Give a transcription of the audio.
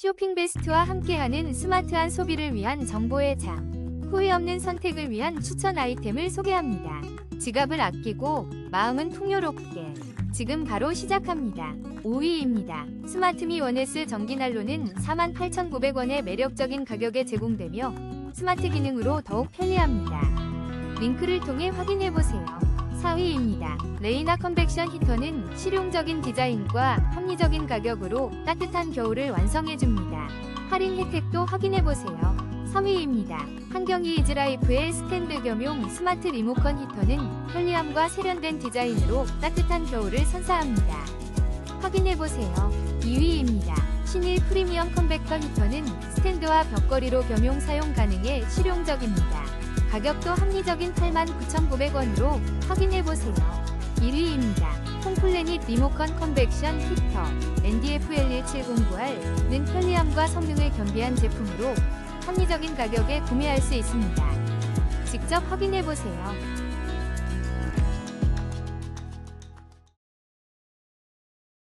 쇼핑 베스트와 함께하는 스마트한 소비를 위한 정보의 장. 후회 없는 선택을 위한 추천 아이템을 소개합니다. 지갑을 아끼고 마음은 풍요롭게. 지금 바로 시작합니다. 5위입니다. 스마트미 원에스 전기난로는 48,900원의 매력적인 가격에 제공되며 스마트 기능으로 더욱 편리합니다. 링크를 통해 확인해보세요. 4위입니다. 레이나 컨벡션 히터는 실용적인 디자인과 합리적인 가격으로 따뜻한 겨울을 완성해줍니다. 할인 혜택도 확인해보세요. 3위입니다. 환경이 이즈라이프의 스탠드 겸용 스마트 리모컨 히터는 편리함과 세련된 디자인으로 따뜻한 겨울을 선사합니다. 확인해보세요. 2위입니다. 신일 프리미엄 컨벡터 히터는 스탠드와 벽걸이로 겸용 사용 가능해 실용적입니다. 가격도 합리적인 89,900원으로 확인해보세요. 1위입니다. 홈플래닛 리모컨 컨벡션 히터 NDF-L1709R는 편리함과 성능을 겸비한 제품으로 합리적인 가격에 구매할 수 있습니다. 직접 확인해보세요.